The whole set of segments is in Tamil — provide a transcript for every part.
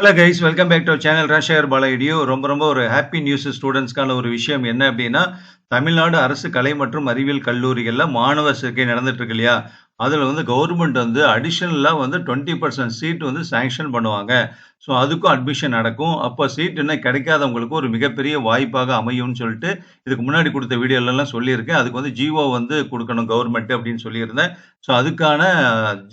Hello guys welcome back to channel ராஷேகர் பாலாயிடியோ ரொம்ப ரொம்ப ஒரு ஹாப்பி நியூஸ் ஸ்டூடெண்ட்ஸ்க்கான ஒரு விஷயம் என்ன அப்படின்னா தமிழ்நாடு அரசு கலை மற்றும் அறிவியல் கல்லூரிகளில் மாணவர் சேர்க்கை நடந்துட்டு இருக்கு இல்லையா? அதில் வந்து கவர்மெண்ட் வந்து அடிஷ்னலாக வந்து டுவெண்ட்டி பர்சன்ட் சீட் வந்து சேங்ஷன் பண்ணுவாங்க. ஸோ அதுக்கும் அட்மிஷன் நடக்கும். அப்போ சீட் இன்னும் கிடைக்காதவங்களுக்கு ஒரு மிகப்பெரிய வாய்ப்பாக அமையும்னு சொல்லிட்டு இதுக்கு முன்னாடி கொடுத்த வீடியோலலாம் சொல்லியிருக்கேன். அதுக்கு வந்து ஜீவோ வந்து கொடுக்கணும் கவர்மெண்ட் அப்படின்னு சொல்லியிருந்தேன். ஸோ அதுக்கான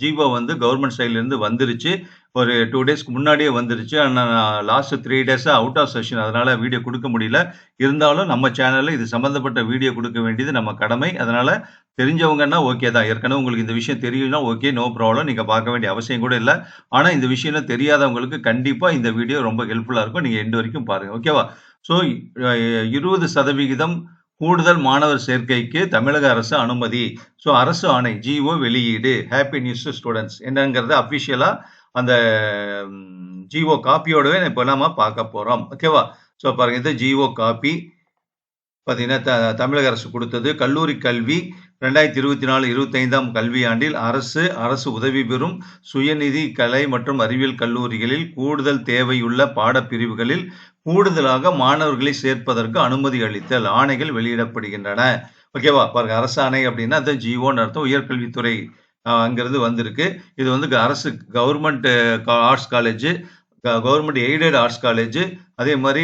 ஜீவோ வந்து கவர்மெண்ட் சைட்லேருந்து வந்துருச்சு. ஒரு டூ டேஸ்க்கு முன்னாடியே வந்துருச்சு. ஆனால் லாஸ்ட் த்ரீ டேஸாக அவுட் ஆஃப் செஷன் அதனால் வீடியோ கொடுக்க முடியல. இருந்தாலும் நம்ம சேனலில் இது சம்மந்தப்பட்ட வீடியோ கொடுக்க வேண்டியது நம்ம கடமை. அதனால் தெரிஞ்சவங்கன்னா ஓகே தான். ஏற்கனவே உங்களுக்கு இந்த விஷயம் தெரியும்னா ஓகே நோ ப்ராப்ளம் நீங்கள் பார்க்க வேண்டிய அவசியம் கூட இல்லை. ஆனால் இந்த விஷயம் தெரியாதவங்களுக்கு கண்டிப்பாக இந்த வீடியோ ரொம்ப ஹெல்ப்ஃபுல்லாக இருக்கும். நீங்கள் எண்டு வரைக்கும் பாருங்கள் ஓகேவா ஸோ இருபது சதவிகிதம் கூடுதல் மாணவர் சேர்க்கைக்கு தமிழக அரசு அனுமதி. ஸோ அரசு ஆணை ஜிஓ வெளியீடு. ஹாப்பி நியூஸ் ஸ்டூடெண்ட்ஸ் என்னங்கிறது அஃபிஷியலாக அந்த ஜிஓ காப்பியோடவே இப்போ நம்ம பார்க்க போகிறோம் ஓகேவா ஸோ பாருங்க இது ஜிஓ காப்பி. பார்த்தீங்கன்னா த தமிழக அரசு கொடுத்தது கல்லூரி கல்வி ரெண்டாயிரத்தி இருபத்தி நாலு இருபத்தைந்தாம் கல்வியாண்டில் அரசு அரசு உதவி பெறும் சுயநிதி கலை மற்றும் அறிவியல் கல்லூரிகளில் கூடுதல் தேவையுள்ள பாடப்பிரிவுகளில் கூடுதலாக மாணவர்களை சேர்ப்பதற்கு அனுமதி அளித்தல் ஆணைகள் வெளியிடப்படுகின்றன. ஓகேவா பாருங்க அரசாணை அப்படின்னா அது ஜிஓன்னு அர்த்தம். உயர்கல்வித்துறை அங்கிறது வந்திருக்கு. இது வந்து அரசு government arts college government aided arts college அதே மாதிரி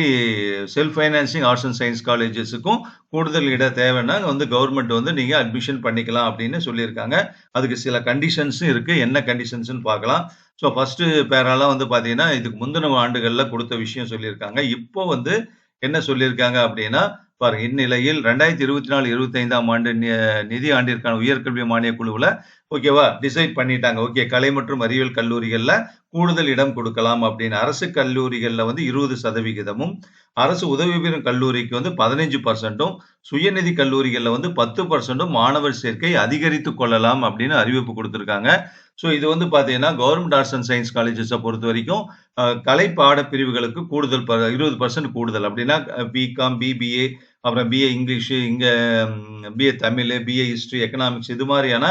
self financing arts and science காலேஜஸுக்கும் கூடுதல் இட தேவைன்னா வந்து கவர்மெண்ட் வந்து நீங்கள் அட்மிஷன் பண்ணிக்கலாம் அப்படின்னு சொல்லியிருக்காங்க. அதுக்கு சில கண்டிஷன்ஸும் இருக்குது என்ன கண்டிஷன்ஸ்னு பார்க்கலாம். ஸோ ஃபஸ்ட்டு பேரெல்லாம் வந்து பார்த்தீங்கன்னா இதுக்கு முந்தின ஆண்டுகளில் கொடுத்த விஷயம் சொல்லியிருக்காங்க. இப்போ வந்து என்ன சொல்லியிருக்காங்க அப்படின்னா பாருங்க இந்நிலையில் ரெண்டாயிரத்தி இருபத்தி நாலு இருபத்தைந்தாம் ஆண்டு நிதி ஆண்டிற்கான உயர்கல்வி மானிய குழுவில் ஓகேவா டிசைட் பண்ணிட்டாங்க. ஓகே கலை மற்றும் அறிவியல் கல்லூரிகளில் கூடுதல் இடம் கொடுக்கலாம் அப்படின்னு. அரசு கல்லூரிகளில் வந்து இருபது சதவிகிதமும் அரசு உதவி பெறும் கல்லூரிக்கு வந்து பதினைஞ்சு பர்சன்ட்டும் சுயநிதி கல்லூரிகளில் வந்து பத்து பர்சன்ட்டும் மாணவர் சேர்க்கை அதிகரித்து கொள்ளலாம் அப்படின்னு அறிவிப்பு கொடுத்துருக்காங்க. ஸோ இது வந்து பார்த்தீங்கன்னா கவர்மெண்ட் ஆர்ட்ஸ் அண்ட் சயின்ஸ் காலேஜஸை பொறுத்த வரைக்கும் கலை பாட பிரிவுகளுக்கு கூடுதல் இருபது பர்சன்ட் கூடுதல். அப்படின்னா பிகாம் பிபிஏ அப்புறம் பிஏ இங்கிலீஷு இங்கே BA Tamil BA history economics இது மாதிரியான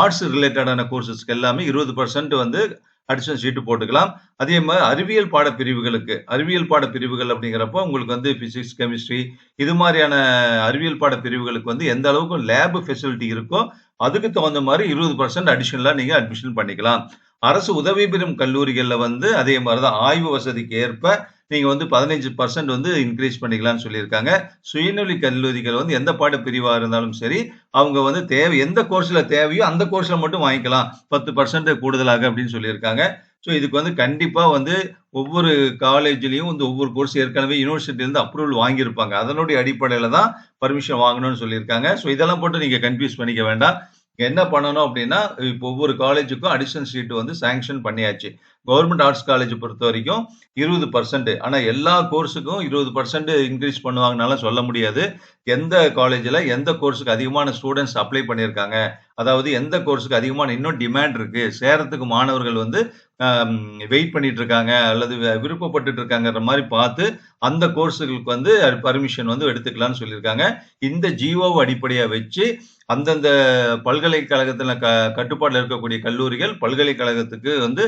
ஆர்ட்ஸ் ரிலேட்டடான கோர்சஸ்க்கு எல்லாமே இருபது பர்சன்ட் வந்து அடிஷனல் சீட்டு போட்டுக்கலாம். அதே மாதிரி அறிவியல் பாடப்பிரிவுகளுக்கு அறிவியல் பாடப்பிரிவுகள் அப்படிங்கிறப்போ உங்களுக்கு வந்து ஃபிசிக்ஸ் கெமிஸ்ட்ரி இது மாதிரியான அறிவியல் பாடப்பிரிவுகளுக்கு வந்து எந்த அளவுக்கு லேப் ஃபெசிலிட்டி இருக்கோ அதுக்கு தகுந்த மாதிரி இருபது பர்சன்ட் அடிஷனலாக நீங்கள் அட்மிஷன் பண்ணிக்கலாம். அரசு உதவி பெறும் கல்லூரிகளில் வந்து அதே மாதிரி தான் ஆய்வு வசதிக்கு ஏற்ப நீங்கள் வந்து பதினைஞ்சு பர்சன்ட் வந்து இன்க்ரீஸ் பண்ணிக்கலாம்னு சொல்லியிருக்காங்க. சுயநொலி கல்லூரிகள் வந்து எந்த பாட பிரிவாக இருந்தாலும் சரி அவங்க வந்து தேவை எந்த கோர்ஸில் தேவையோ அந்த கோர்ஸில் மட்டும் வாங்கிக்கலாம். பத்து பர்சன்ட் கூடுதலாக அப்படின்னு சொல்லியிருக்காங்க. ஸோ இதுக்கு வந்து கண்டிப்பாக வந்து ஒவ்வொரு காலேஜ்லேயும் வந்து ஒவ்வொரு கோர்ஸ் ஏற்கனவே யூனிவர்சிட்டிலேருந்து அப்ரூவல் வாங்கியிருப்பாங்க. அதனுடைய அடிப்படையில் தான் பர்மிஷன் வாங்கணும்னு சொல்லியிருக்காங்க. ஸோ இதெல்லாம் போட்டு நீங்கள் கன்ஃபியூஸ் பண்ணிக்க வேண்டாம். என்ன பண்ணணும் அப்படின்னா இப்போ ஒவ்வொரு காலேஜுக்கும் அடிஷனல் சீட்டு வந்து சாங்ஷன் பண்ணியாச்சு. கவர்மெண்ட் ஆர்ட்ஸ் காலேஜ் பொறுத்த வரைக்கும் இருபது பர்சன்ட் ஆனால் எல்லா கோர்ஸுக்கும் இருபது பர்சன்ட் இன்க்ரீஸ் பண்ணுவாங்கனால சொல்ல முடியாது. எந்த காலேஜில் எந்த கோர்ஸுக்கு அதிகமான ஸ்டூடெண்ட்ஸ் அப்ளை பண்ணியிருக்காங்க? அதாவது எந்த கோர்ஸுக்கு அதிகமான இன்னும் டிமாண்ட் இருக்கு? சேரத்துக்கு மாணவர்கள் வந்து வெயிட் பண்ணிட்டு இருக்காங்க அல்லது விருப்பப்பட்டு இருக்காங்கிற மாதிரி பார்த்து அந்த கோர்ஸுகளுக்கு வந்து பர்மிஷன் வந்து எடுத்துக்கலாம்னு சொல்லியிருக்காங்க. இந்த ஜிஓ அடிப்படையாக வச்சு அந்தந்த பல்கலைக்கழகத்தில் க கட்டுப்பாட்டில் இருக்கக்கூடிய கல்லூரிகள் பல்கலைக்கழகத்துக்கு வந்து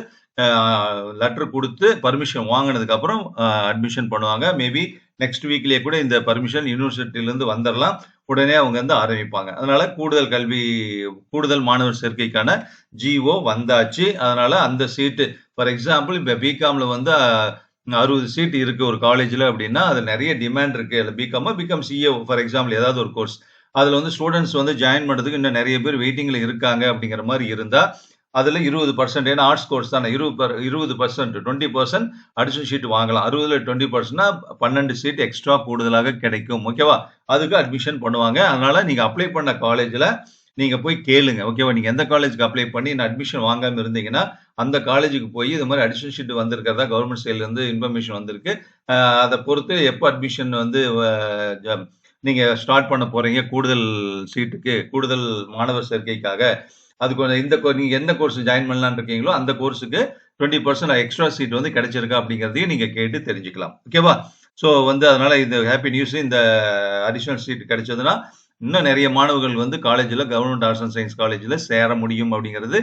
லெட்டர் கொடுத்து பர்மிஷன் வாங்கினதுக்கு அப்புறம் அட்மிஷன் பண்ணுவாங்க. மேபி நெக்ஸ்ட் வீக்லேயே கூட இந்த பர்மிஷன் யூனிவர்சிட்டியிலேருந்து வந்துடலாம் உடனே அவங்க வந்து ஆரம்பிப்பாங்க. அதனால கூடுதல் கல்வி கூடுதல் மாணவர் சேர்க்கைக்கான ஜிஓ வந்தாச்சு. அதனால அந்த சீட்டு ஃபார் எக்ஸாம்பிள் இப்போ பிகாம்ல வந்து அறுபது சீட் இருக்கு ஒரு காலேஜில் அப்படின்னா அது நிறைய டிமாண்ட் இருக்கு. இல்லை பிகாமா B Com CA for example ஏதாவது ஒரு கோர்ஸ் அதில் வந்து ஸ்டூடெண்ட்ஸ் வந்து ஜாயின் பண்ணுறதுக்கு இன்னும் நிறைய பேர் வெயிட்டிங்கில் இருக்காங்க அப்படிங்கிற மாதிரி இருந்தால் அதில் இருபது பர்சன்ட் ஏன்னா ஆர்ட்ஸ் கோர்ஸ் தானே இருபது இருபது percent twenty percent additional seat வாங்கலாம். அறுபதுல டுவெண்ட்டி பர்சன்ட்னா பன்னெண்டு சீட் எக்ஸ்ட்ரா கூடுதலாக கிடைக்கும் ஓகேவா அதுக்கு அட்மிஷன் பண்ணுவாங்க. அதனால நீங்கள் அப்ளை பண்ண காலேஜில் நீங்கள் போய் கேளுங்க ஓகேவா நீங்கள் எந்த காலேஜுக்கு அப்ளை பண்ணி நான் அட்மிஷன் வாங்காமல் இருந்தீங்கன்னா அந்த காலேஜுக்கு போய் இது மாதிரி அடிஷனல் ஷீட் வந்திருக்கிறதா கவர்மெண்ட் சைட்லேருந்து இன்ஃபர்மேஷன் வந்திருக்கு. அதை பொறுத்து எப்போ அட்மிஷன் வந்து நீங்கள் ஸ்டார்ட் பண்ண போகிறீங்க கூடுதல் சீட்டுக்கு கூடுதல் மாணவர் சேர்க்கைக்காக. அதுக்கு இந்த நீங்கள் எந்த கோர்ஸ் ஜாயின் பண்ணலான்னு இருக்கீங்களோ அந்த கோர்ஸுக்கு டுவெண்ட்டி பர்சன்ட் எக்ஸ்ட்ரா சீட் வந்து கிடைச்சிருக்கா அப்படிங்கிறதையும் நீங்கள் கேட்டு தெரிஞ்சுக்கலாம். ஓகேவா ஸோ வந்து அதனால் இந்த ஹாப்பி நியூஸ் இந்த அடிஷ்னல் சீட் கிடைச்சதுன்னா இன்னும் நிறைய மாணவர்கள் வந்து காலேஜில் கவர்மெண்ட் ஆர்ட்ஸ் அண்ட் சயின்ஸ் காலேஜில் சேர முடியும் அப்படிங்கிறது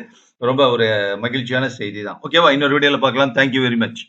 ரொம்ப ஒரு மகிழ்ச்சியான செய்தி தான் ஓகேவா இன்னொரு வீடியோவில் பார்க்கலாம். Thank you very much